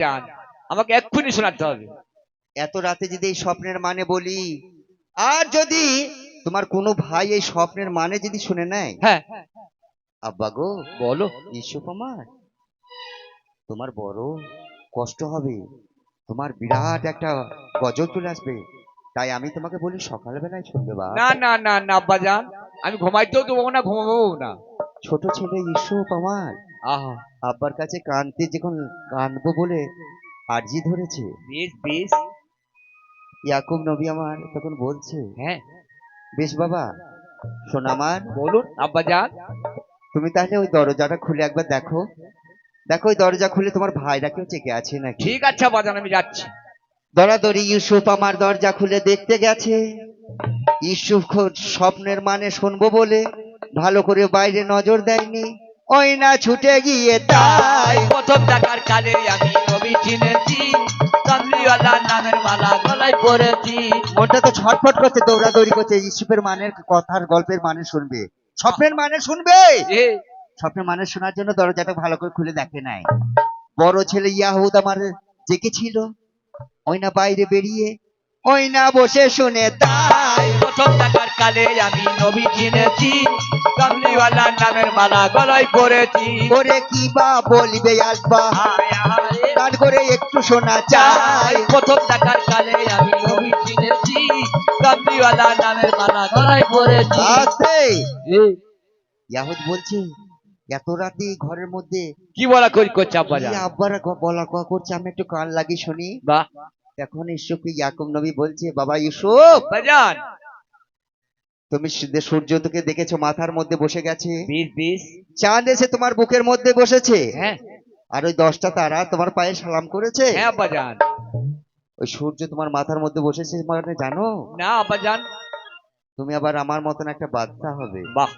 জান আমাকে এক্ষুনি শোনাতে হবে। এত রাতে যদি এই স্বপ্নের মানে বলি আর যদি তোমার কোনো ভাই এই স্বপ্নের মানে যদি শুনে নেয়? হ্যাঁ। আব্বা গো বলো। ইসুফ আমার। তোমার বড় কষ্ট হবে। তোমার বিরাট একটা গজল চলে আসবে। তাই আমি তোমাকে বলি সকালবেলায় শুনবে বা না না না না আব্বা জান আমি ঘুমাইতেও দেবো না ঘুমাবো না। ছোট ছেলে ইসুফ আমার। আহা আব্বার কাছে কানতে যখন কানবো বলে আরজি ধরেছে। বেশ বেশ। ইয়াকুব নবী আমার তখন বলছে হ্যাঁ। বেশ বাবা শোন আমার। বলুন আব্বা জান তুমি তাহলে ওই দরজাটা খুলে একবার দেখো। দেখো ওই দরজা খুলে তোমার ভাইরা কেউ চেকে আছে নাকি? ঠিক আছে আব্বা আমি যাচ্ছি। দরাদরি ইউসুফ আমার দরজা খুলে দেখতে গেছে। ইউসুফ স্বপ্নের মানে শুনব বলে ভালো করে বাইরে নজর দেয়নি। ওই না ছুটে গিয়ে তাই। প্রথম টাকার কালে আমি নবী চিনেছি কামলিওয়ালা নামের মালা গলায় পরেছি। মনটা তো ছটফট করছে দৌড়াদৌড়ি করছে ইউসুফের মানের কথার গল্পের মানে শুনবে। স্বপ্নের মানে শুনবে? স্বপ্নের মানে শোনার জন্য দরজাটা ভালো করে খুলে দেখে নাই। বড় ছেলে ইয়াহুদ আমার জেগেছিল ওই না বাইরে বেরিয়ে ওই না বসে শুনে তাই। প্রথম টাকার কালে আমি নবী চিনেছি কামলিওয়ালা নামের মালা গলায় পরেছি। ওরে কি বা বলবে আসবা গান করে একটু শোনা চাই প্রথম টাকার কালে আমি নবী চিনেছি কামলিওয়ালা নামের মালা গলায় আছে। ইয়াহুদ বলছে এত রাতে ঘরের মধ্যে কি বলা কই- করছে আব্বা কি আব্বারা বলা কয়া করছে? আমি একটু কান লাগি শুনি। বাহ। এখন ইউসুফকে ইয়াকুব নবী বলছে বাবা ইউসুফ! তুমি সূর্য- তোকে দেখেছ মাথার মধ্যে বসে গেছে? চাঁদ এসে তোমার বুকের মধ্যে বসেছে? হ্যাঁ। আর ওই দশটা তারা তোমার পায়ে সালাম করেছে? হ্যাঁ ওই সূর্য তোমার মাথার মধ্যে বসেছে মানে জানো? না আব্বা জান তুমি আবার আমার মতন একটা বাচ্চা হবে। বাহ।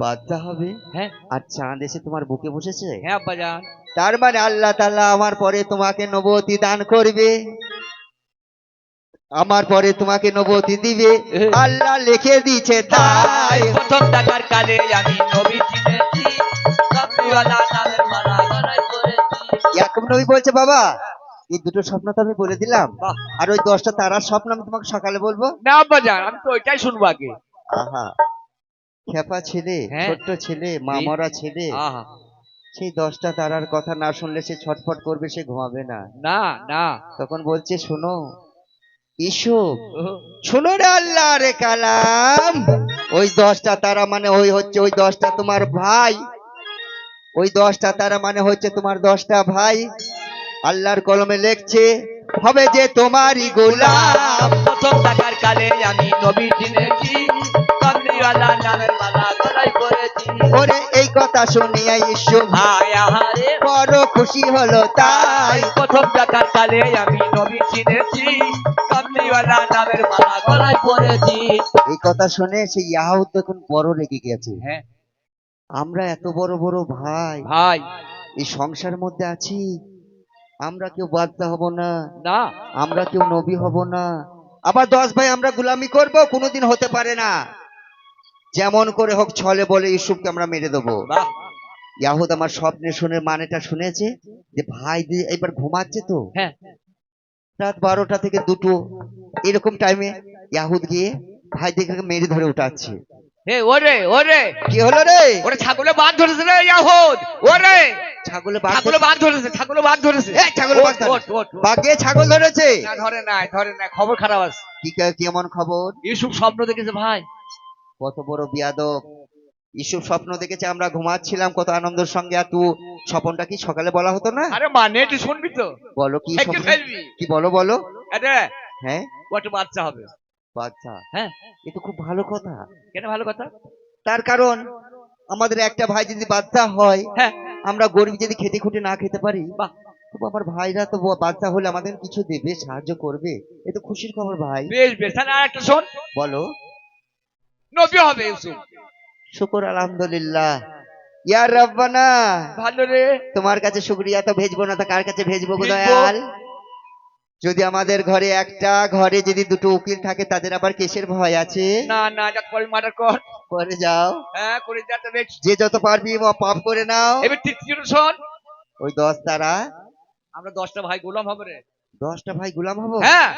বাচ্চা হবে? হ্যাঁ। আর চাঁদ এসে তোমার বুকে বসেছে? হ্যাঁ আব্বা জান তার মানে আল্লাহ তাআলা আমার পরে তোমাকে নবতী দান করবে। আমার পরে তোমাকে নবতী দিবে। আল্লাহ লিখে দিয়েছে তাই। প্রথম টাকার কালে আমি নবী পরেছি ইয়াকুব নবী বলছে বাবা এই দুটো স্বপ্ন তো আমি বলে দিলাম। আর ওই দশটা তারার স্বপ্ন আমি তোমাকে সকালে বলব? না আব্বা জান আমি তো ওইটাই শুনব আগে। আহা। খেপা ছেলে হ্যাঁ। ছোট্ট ছেলে মামরা ছেলে। আহা। সেই দশটা তারার কথা না শুনলে সে ছটফট করবে সে ঘুমাবে না। না না। তখন বলছে শোনো শোনো রে আল্লাহ রে কালাম। ওই দশটা তারা মানে ওই হচ্ছে ওই দশটা তোমার ভাই। ওই দশটা তারা মানে হচ্ছে তোমার দশটা ভাই। আল্লাহর কলমে লেখছে হবে যে তোমারই গোলাম। প্রথম টাকার কালে আমি নবী চিনেছি কামলিওয়ালা নামের মালা গলায় পরেছি। ওরে এই কথা শুনিয়া ইসুফ ভাই আহারে বড় খুশি হলো তাই। প্রথম টাকার কালে আমি নবী চিনেছি এই কথা শুনে সেই ইয়াহুদ তখন বড় রেগে গেছে। হ্যাঁ। আমরা এত বড় বড় ভাই। ভাই। এই সংসার মধ্যে আছি। আমরা কেউ বাচ্চা হব না। না। আমরা কেউ নবী হব না। আবার দশ ভাই আমরা গুলামি করব কোনোদিন হতে পারে না। যেমন করে হোক ছলে বলে ইউসুফকে আমরা মেরে দেবো। বাহ। ইয়াহুদ আমার স্বপ্নে শুনে মানেটা শুনেছে যে ভাই দি- এবার ঘুমাচ্ছে তো। হ্যাঁ। রাত বারোটা থেকে দুটো এরকম টাইমে ইয়াহুদ গিয়ে ভাই দিকে মেরে ধরে উঠাচ্ছে হে ওরে ওরে! কি হলো রে? ওরে ছাগলে ধরেছে রে ইয়াহুদ ওরে! ছাগলে বাঘ ছাগলে বাদ ধরেছে ছাগলে বাদ ধরেছে। এই, ছাগলে বাঘ ওঠ, ধরেছে। ওঠ, ওঠ, ওঠ। বাঘে ছাগল ধরেছে। না ধরে ধরে নাই খবর খারাপ আছে। কি কেমন খবর? ইউসুফ স্বপ্ন দেখেছে ভাই। কত বড় বিয়াদব। ইসুফ স্বপ্ন দেখেছে আমরা ঘুমাচ্ছিলাম কত আনন্দের সঙ্গে। আর তুই স্বপনটা কি সকালে বলা হতো না? আরে মানে একটু শুনবি তো। বলো কি কি বলো বলো। আরে হ্যাঁ? একটা বাচ্চা হবে। বাচ্চা? হ্যাঁ। এ তো খুব ভালো কথা। কেন ভালো কথা? তার কারণ আমাদের একটা ভাই যদি বাচ্চা হয় হ্যাঁ। আমরা গরিব যদি খেতে খুঁটে না খেতে পারি বাহ। আমার ভাইরা তো বাচ্চা হলে আমাদের কিছু দেবে সাহায্য করবে। এ তো খুশির খবর ভাই। বেশ বেশ। আর একটা শোন। বলো। নবী হবে ইউসুফ। শুকর আলহামদুলিল্লাহ। ইয়া রব্বানা ভালো রে। তোমার কাছে শুক্রিয়া তো ভেজবো না তা কার কাছে ভেজবো গো দয়াল? যদি আমাদের ঘরে একটা ঘরে যদি দুটো উকিল থাকে তাদের আবার কেসের ভয় আছে? না না যা করে মার্ডার কর। করে যাও। হ্যাঁ করে যা তো দেখছি যে যত পারবি ম- পাপ করে নাও। এবার তৃতীয় শোন? ওই দশ তারা। আমরা দশটা ভাই গোলাম হবে রে। দশটা ভাই গোলাম হব? হ্যাঁ।